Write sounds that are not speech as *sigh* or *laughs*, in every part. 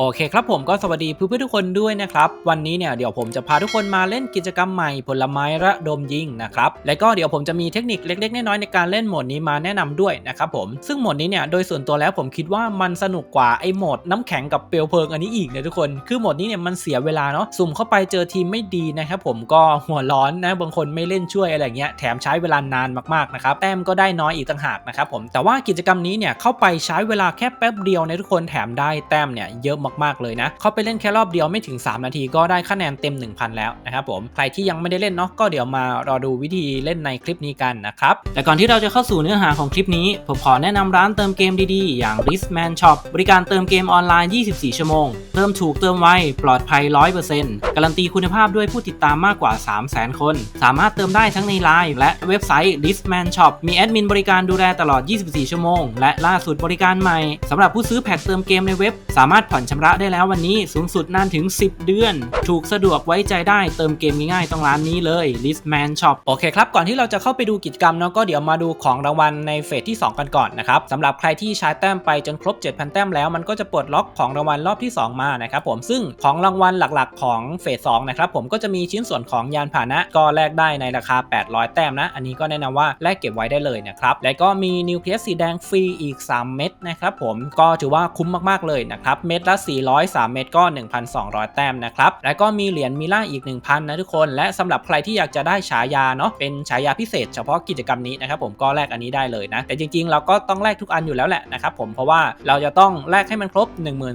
โอเคครับผมก็สวัสดีเพื่อนๆทุกคนด้วยนะครับ วันนี้เนี่ยเดี๋ยวผมจะพาทุกคนมาเล่นกิจกรรมใหม่ผลไม้ระดมยิงนะครับและก็เดี๋ยวผมจะมีเทคนิคเล็กๆน้อยๆในการเล่นโหมดนี้มาแนะนำด้วยนะครับผมซึ่งโหมดนี้เนี่ยโดยส่วนตัวแล้วผมคิดว่ามันสนุกกว่าไอ้โหมดน้ำแข็งกับเปลวเพลิงอันนี้อีกนะทุกคนคือโหมดนี้เนี่ยมันเสียเวลาเนาะสุ่มเข้าไปเจอทีมไม่ดีนะครับผมก็หัวร้อนนะบางคนไม่เล่นช่วยอะไรเงี้ยแถมใช้เวลานานมากๆนะครับแต้มก็ได้น้อยอีกต่างหากนะครับผมแต่ว่ากิจกรรมนี้เนี่ยเข้าไปใช้เวลาแค่แป๊บเดียวนะทุกคนแถมได้แต้มเนี่ยเยอะมากๆเลยนะเขาไปเล่นแค่รอบเดียวไม่ถึง 3 นาทีก็ได้คะแนนเต็ม 1000 แล้วนะครับผมใครที่ยังไม่ได้เล่นเนาะก็เดี๋ยวมารอดูวิธีเล่นในคลิปนี้กันนะครับแต่ก่อนที่เราจะเข้าสู่เนื้อหาของคลิปนี้ ผมขอแนะนำร้านเติมเกมดีๆ อย่าง r i s m a n Shop บริการเติมเกมออนไลน์ 24 ชั่วโมง เติมถูกเติมไวปลอดภัย 100%การันตีคุณภาพด้วยผู้ติดตามมากกว่า 300,000 คน สามารถเติมได้ทั้งในไลน์และเว็บไซต์ r i s m a n Shop มีแอดมินบริการดูแลตลอด 24 ชั่วโมง และล่าสุดบริการใหม่สำหรับผู้ซื้อแพ็คเติมเกมในเว็บ สามารถผ่อนชำระได้แล้ววันนี้สูงสุดนานถึง 10 เดือน ถูกสะดวกไว้ใจได้เติมเกมง่ายๆ ต้องร้านนี้เลย Listman Shop โอเคครับ ก่อนที่เราจะเข้าไปดูกิจกรรมเนาะก็เดี๋ยวมาดูของรางวัลในเฟสที่ 2 กันก่อนนะครับสำหรับใครที่ใช้แต้มไปจนครบ 7,000 แต้มแล้วมันก็จะปลดล็อกของรางวัลรอบที่ 2 มานะครับผมซึ่งของรางวัลหลักๆ ของเฟส2นะครับผมก็จะมีชิ้นส่วนของยานพาหนะก็แลกได้ในราคา 800 แต้มนะ อันนี้ก็แนะนำว่าแลกเก็บไว้ได้เลยนะครับและก็มีนิวเคลียสสีแดงฟรีอีก 3 เม็ดนะครับผมก็ถือว่าคุ้มมากๆเลยนะครับเม็ดละ400 3 เม็ดก็ 1,200 แต้มนะครับ แล้วก็มีเหรียญมิล่าอีก 1,000 นะทุกคน และสำหรับใครที่อยากจะได้ฉายาเนาะ เป็นฉายาพิเศษเฉพาะกิจกรรมนี้นะครับผมก็แลกอันนี้ได้เลยนะ แต่จริงๆ เราก็ต้องแลกทุกอันอยู่แล้วแหละนะครับผม เพราะว่าเราจะต้องแลกให้มันครบ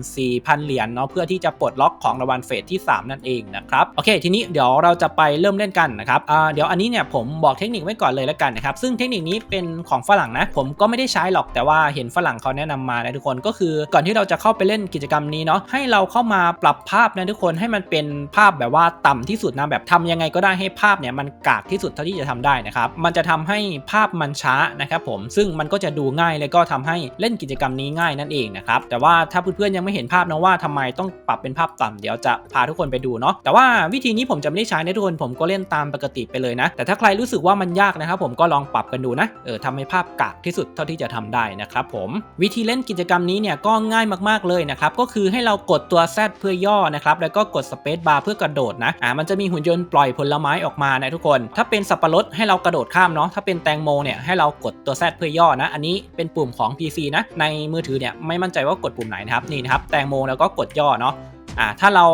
14,000 เหรียญเนาะ เพื่อที่จะปลดล็อกของรางวัลเฟสที่ 3 นั่นเองนะครับ โอเค ทีนี้เดี๋ยวเราจะไปเริ่มเล่นกันนะครับเดี๋ยวอันนี้เนี่ยผมบอกเทคนิคไว้ก่อนเลยแล้วกันนะครับ ซึ่งเทคนิคนี้เป็นของฝรั่งนะ ผมก็ไม่ได้ใช้หรอก แต่ว่าเห็นฝรั่งเขาแนะนำมานะทุกคน ก็คือก่อนที่เราจะเข้าไปเล่นกิจกรรมนี้เนาะให้เราเข้ามาปรับภาพนะทุกคนให้มันเป็นภาพแบบว่าต่ำที่สุดนะแบบทำยังไงก็ได้ให้ภาพเนี่ยมันกากที่สุดเท่าที่จะทำได้นะครับมันจะทำให้ภาพมันช้านะครับผมซึ่งมันก็จะดูง่ายแล้วก็ทำให้เล่นกิจกรรมนี้ง่ายนั่นเองนะครับแต่ว่าถ้าเพื่อนๆยังไม่เห็นภาพนะว่าทำไมต้องปรับเป็นภาพต่ำเดี๋ยวจะพาทุกคนไปดูเนาะแต่ว่าวิธีนี้ผมจะไม่ได้ใช้นะทุกคนผมก็เล่นตามปกติไปเลยนะ แต่ถ้าใครรู้สึกว่ามันยากนะครับผมก็ลองปรับกันดูนะเออทำให้ภาพกากที่สุดเท่าที่จะทำได้นะครับผมวิธีเล่นกิจกรรมนี้เนี่ยก็ง่ายมากๆเลยนะครับก็คืือให้เรากดตัว Z เพื่อย่อนะครับแล้วก็กด Space Bar เพื่อกระโดดนะอ่ามันจะมีหุ่นยนต์ปล่อยผลไม้ออกมานะทุกคน ถ้าเป็นสับปะรดให้เรากระโดดข้ามเนาะถ้าเป็นแตงโมเนี่ยให้เรากดตัว Z เพื่อย่อนะ อันนี้เป็นปุ่มของ PC นะในมือถือเนี่ยไม่มั่นใจว่ากดปุ่มไหนนะครับนี่นะครับแตงโมแล้วก็กดย่อเนาะอ่าถ้าเรา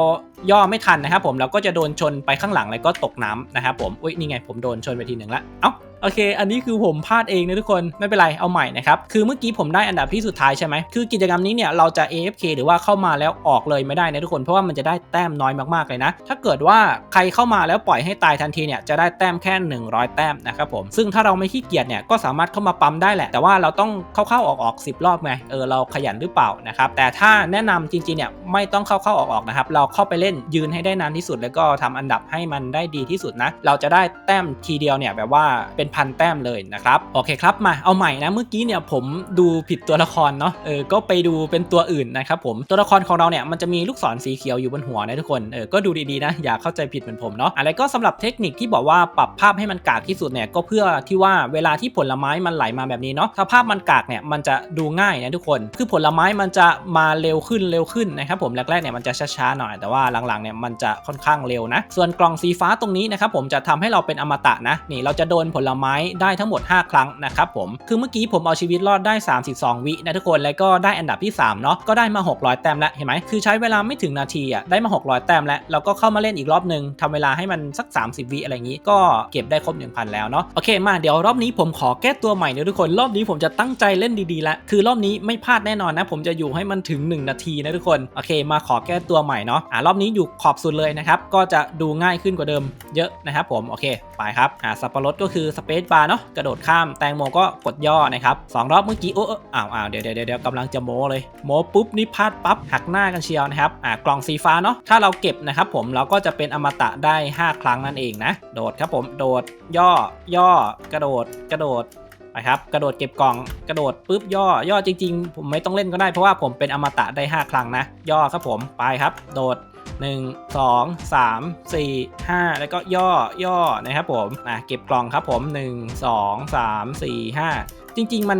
ย่อไม่ทันนะครับผมเราก็จะโดนชนไปข้างหลังแล้วก็ตกน้ำนะครับผมอุ้ยนี่ไงผมโดนชนไปทีหนึ่งละเอ้า โอเค อันนี้คือผมพลาดเองนะทุกคนไม่เป็นไรเอาใหม่นะครับ คือเมื่อกี้ผมได้อันดับที่สุดท้ายใช่ไหมคือกิจกรรมนี้เนี่ยเราจะ AFK หรือว่าเข้ามาแล้วออกเลยไม่ได้นะทุกคนเพราะว่ามันจะได้แต้มน้อยมากๆเลยนะ ถ้าเกิดว่าใครเข้ามาแล้วปล่อยให้ตายทันทีเนี่ยจะได้แต้มแค่ 100 แต้มนะครับผมซึ่งถ้าเราไม่ขี้เกียจเนี่ยก็สามารถเข้ามาปั๊มได้แหละ แต่ว่าเราต้องเข้าๆออกๆ10 รอบไงเออเราขยันหรือเปล่านะครับแต่ถ้าแนะนำจริงๆเนี่ยไม่ต้องเข้าๆออกๆนะครับเราเข้าไปเล่นยืนให้ได้นานที่สุด แล้วก็ทำอันดับให้มันได้ดีที่สุดนะเราจะได้แต้มทีเดียวเนี่ยแบบว่าเป็นพันแต้มเลยนะครับโอเคครับมาเอาใหม่นะเมื่อกี้เนี่ยผมดูผิดตัวละครเนาะเออก็ไปดูเป็นตัวอื่นนะครับผมตัวละครของเราเนี่ยมันจะมีลูกศรสีเขียวอยู่บนหัวนะทุกคนเออก็ดูดีๆนะอย่าเข้าใจผิดเหมือนผมเนาะอะไรก็สำหรับเทคนิคที่บอกว่าปรับภาพให้มันกากที่สุดเนี่ยก็เพื่อที่ว่าเวลาที่ผลไม้มันไหลมาแบบนี้เนาะถ้าภาพมันกากเนี่ยมันจะดูง่ายนะทุกคน คือผลไม้มันจะมาเร็วขึ้นเร็วขึ้นนะครับผมแรกๆเนี่ยมันจะช้าๆหน่อยแต่ว่าหลังๆเนี่ยมันจะค่อนข้างเร็วนะ ส่วนกล่องสีฟ้าตรงนี้นะครับผมจะทำให้เราเป็นอมตะนะนี่เราจะโดนผลไม้ได้ทั้งหมด 5 ครั้งนะครับผมคือเมื่อกี้ผมเอาชีวิตรอดได้ 32 วินะทุกคนแล้วก็ได้อันดับที่3เนาะก็ได้มา 600 แต้มแล้วเห็นไหมคือใช้เวลาไม่ถึงนาทีอะได้มา 600 แต้มแล้วเราก็เข้ามาเล่นอีกรอบหนึ่งทำเวลาให้มันสัก 30 วิอะไรอย่างนี้ ก็เก็บได้ครบ 1,000 แล้วเนาะโอเคมาเดี๋ยวรอบนี้ผมขอแก้ตัวใหม่นะทุกคนรอบนี้ผมจะตั้งใจเล่นดีๆแล้วคือรอบนี้ไม่พลาดแน่นอนนะ ผมจะอยู่ให้มันถึง 1 นาทีนะทุกคนโอเค มาขอแก้ตัวใหม่เนาะอ่ารอบนี้อยู่ขอบสุดเลยนะครับก็จะดูง่ายขึ้นกว่าเดิมเยอะนะครับผมโอเคไปครับอ่าสับปะรดก็คือสเปซบาร์เนาะกระโดดข้ามแตงโมก็กดย่อนะครับสองรอบเมื่อกี้โอ้อ้าวอ้าวเดี๋ยวเดี๋ยวเดี๋ยวกำลังจะโม้เลยโม้ปุ๊บนี่พลาดปั๊บหักหน้ากันเชียวนะครับอ่ากล่องสีฟ้าเนาะถ้าเราเก็บนะครับผมเราก็จะเป็นอมตะได้ 5 ครั้งนั่นเองนะโดดครับผมโดดย่อย่อกระโดดกระโดดไปครับกระโดดเก็บกล่องกระโดดปุ๊บย่อย่อจริง ๆ ผมไม่ต้องเล่นก็ได้เพราะว่าผมเป็นอมตะได้ 5 ครั้งนะ ย่อครับผมไปครับ โดด 1 2 3 4 5 แล้วก็ย่อย่อนะครับผมอะเก็บกล่องครับผม 1 2 3 4 5 จริง ๆ มัน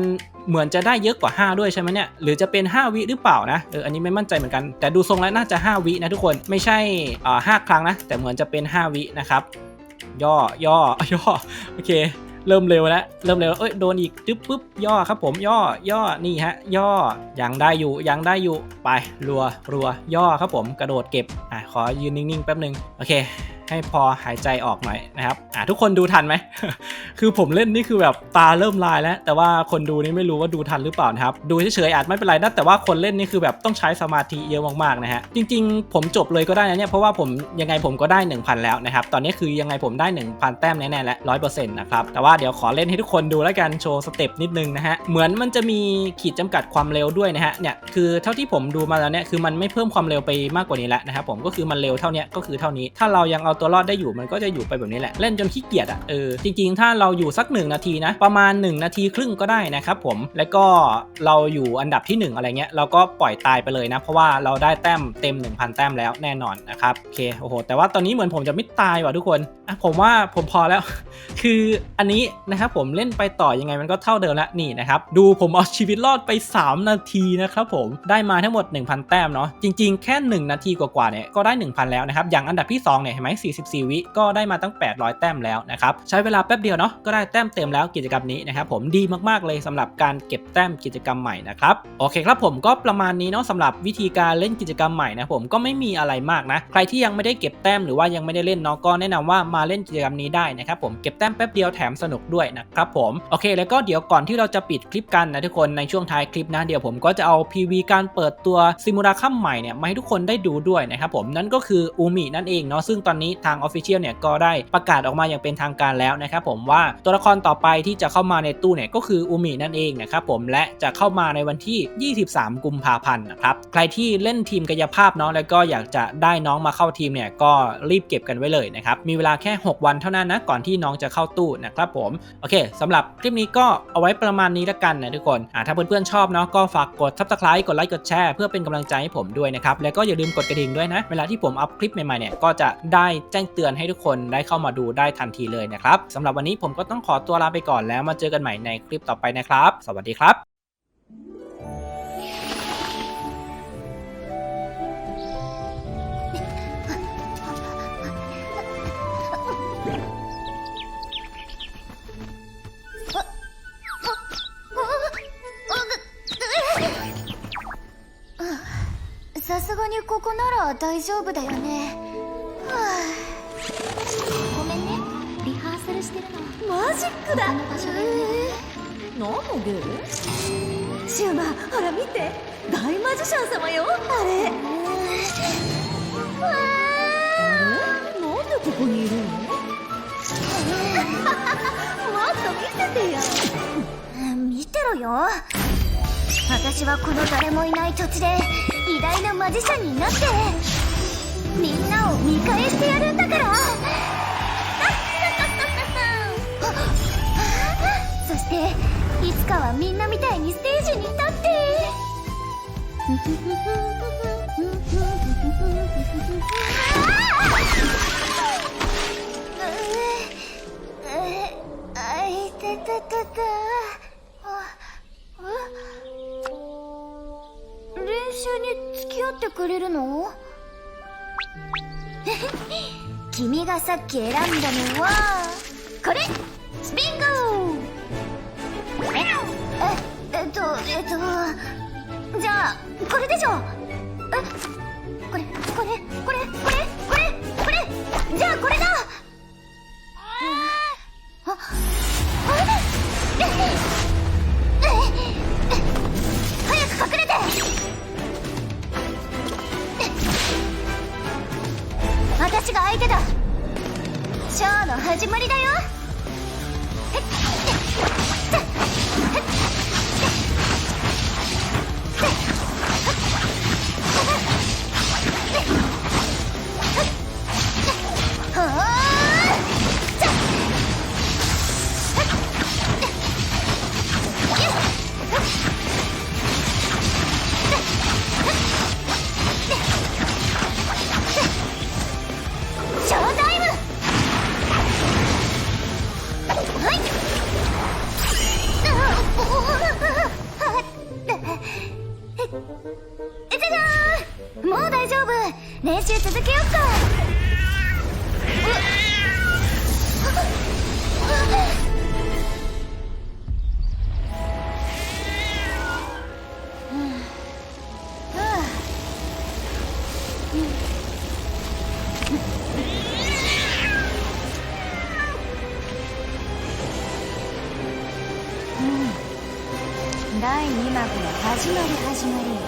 เหมือนจะได้เยอะกว่า 5 ด้วยใช่ไหมเนี่ย หรือจะเป็น 5 วิหรือเปล่านะเอออันนี้ไม่มั่นใจเหมือนกัน แต่ดูทรงแล้วน่าจะ 5 วินะทุกคนไม่ใช่อ่าห้าครั้งนะ แต่เหมือนจะเป็น 5 วินะครับย่อย่อย่อโอเค เริ่มเร็วแล้วเริ่มเร็วแล้วเอ้ยโดนอีกจึ๊บปุ๊บย่อครับผมย่อย่อนี่ฮะ ย่อยังได้อยู่ยังได้อยู่ไปรัวรัวย่อครับผมกระโดดเก็บอะขอยืนนิ่งๆแป๊บหนึงโอเค ให้พอหายใจออกหน่อยนะครับอะทุกคนดูทันไหม คือผมเล่นนี่คือแบบตาเริ่มลายแล้ว แต่ว่าคนดูนี่ไม่รู้ว่าดูทันหรือเปล่านะครับ ดูเฉยๆอาจไม่เป็นไรนะแต่ว่าคนเล่นนี่คือแบบต้องใช้สมาธิเยอะมากๆนะฮะ จริงๆ ผมจบเลยก็ได้นะเนี่ย เพราะว่าผมยังไงผมก็ได้ 1,000 แล้วนะครับ ตอนนี้คือยังไงผมได้ 1,000 แต้มแน่ๆและร้อยเปอร์เซ็นต์นะครับ แต่ว่าเดี๋ยวขอเล่นให้ทุกคนดูแล้วกันโชว์สเต็ปนิดนึงนะฮะ เหมือนมันจะมีขีดจำกัดความเร็วด้วยนะฮะ เนี่ยคือเท่าที่ผมดูมาแล้วเนี่ยคือมันไม่เพิ่มความเร็วไปมากกว่านี้แล้วนะครับผมก็คือมันเร็วเท่านี้ก็คือเท่านี้ถ้าเรายังเอาตัวรอดได้อยู่มันก็จะอยู่ไปแบบนี้แหละเล่นจนขี้เกียจอะเออจริงๆ ถ้าเราอยู่สัก 1 นาทีนะ ประมาณ 1 นาทีครึ่งก็ได้นะครับผมแล้วก็เราอยู่อันดับที่ 1 อะไรเงี้ยเราก็ปล่อยตายไปเลยนะ เพราะว่าเราได้แต้มเต็ม 1,000 แต้มแล้วแน่นอนนะครับโอเคโอ้โหแต่ว่าตอนนี้เหมือนผมจะไม่ตายว่ะทุกคนอะผมว่าผมพอแล้ว คืออันนี้นะครับผมเล่นไปต่อยังไงมันก็เท่าเดิมละนี่นะครับดูผมเอาชีวิตรอดไป 3 นาทีนะครับผมได้มาทั้งหมด 1,000 แต้มเนาะจริง ๆ แค่ 1 นาทีกว่าๆเนี่ยก็ได้ 1,000 แล้วนะครับอย่างอันดับที่2เนี่ยเห็นไหม44 วิก็ได้มาตั้ง 800 แต้มแล้วนะครับใช้เวลาแป๊บเดียวเนาะก็ได้แต้มเต็มแล้วกิจกรรมนี้นะครับผมดีมากๆเลยสำหรับการเก็บแต้มกิจกรรมใหม่นะครับโอเคครับผมก็ประมาณนี้เนาะสำหรับวิธีการเล่นกิจกรรมใหม่นะผมก็ไม่มีอะไรมากนะใครที่ยังไม่ได้เก็บแต้มหรือว่ายังไม่ได้เล่นเนาะก็แนะนำว่ามาเล่นกิจกรรมนี้ได้นะครับผมเก็บแต้มแป๊บเดียวแถมสนุกด้วยนะครับผมโอเค แล้วก็เดี๋ยวก่อนที่เราจะปิดคลิปกันนะทุกคนในช่วงท้ายคลิปนะเดี๋ยวผมก็จะเอา PV การเปิดตัวซิมูราคัมใหม่เนี่ยมาให้ทุกคนได้ดูด้วยนะครับผมนั่นก็คืออูมินั่นเองเนาะซึ่งตอนนี้ทาง Official เนี่ยก็ได้ประกาศออกมาอย่างเป็นทางการแล้วนะครับผมว่าตัวละครต่อไปที่จะเข้ามาในตู้เนี่ยก็คืออูมินั่นเองนะครับผมและจะเข้ามาในวันที่ 23 กุมภาพันธ์นะครับใครที่เล่นทีมกายภาพเนาะแล้วก็อยากจะได้น้องมาเข้าทีมเนี่ยก็รีบเก็บกันไว้เลยนะครับมีเวลาแค่ 6 วันเท่านั้นนะก่อนที่น้องจะเข้าตู้นะครับผมโอเคสำหรับคลิปนี้ก็เอาไว้ประมาณนี้ละกันนะทุกคนอ่าถ้าเพื่อนๆชอบเนาะก็ฝากกด subscribe กดไลค์กดแชร์เพื่อเป็นกำลังใจให้ผมด้วยนะครับแล้วก็อย่าลืมกดกระดิ่งด้วยนะ เวลาที่ผมอัพคลิปใหม่ๆเนี่ยก็จะได้แจ้งเตือนให้ทุกคนได้เข้ามาดูได้ทันทีเลยนะครับสำหรับวันนี้ผมก็ต้องขอตัวลาไปก่อนแล้วมาเจอกันใหม่ในคลิปต่อไปนะครับ สวัสดีครับさすがにここなら大丈夫だよねごめんね。リハーサルしてるの。マジックだ。この場所だよね何のゲーシューマほら見て。大マジシャン様よ。あれ。わなんでここにいるの？*laughs* もっと見せてよ見てろよ。私はこの誰もいない土地で偉大なマジシャンになって。みんなを返してやるんだから。*laughs* そしていつかはみんなみたいにステージに立って。あいたたたた練習に付き合ってくれるの *laughs* 君がさっき選んだのはこれ!スピンゴ!ええっとえっとじゃあこれでしょえちが相手だ。ショーの始まりだよ。じゃじゃー。んもう大丈夫。練習続けよっか。幕の始まり始まり。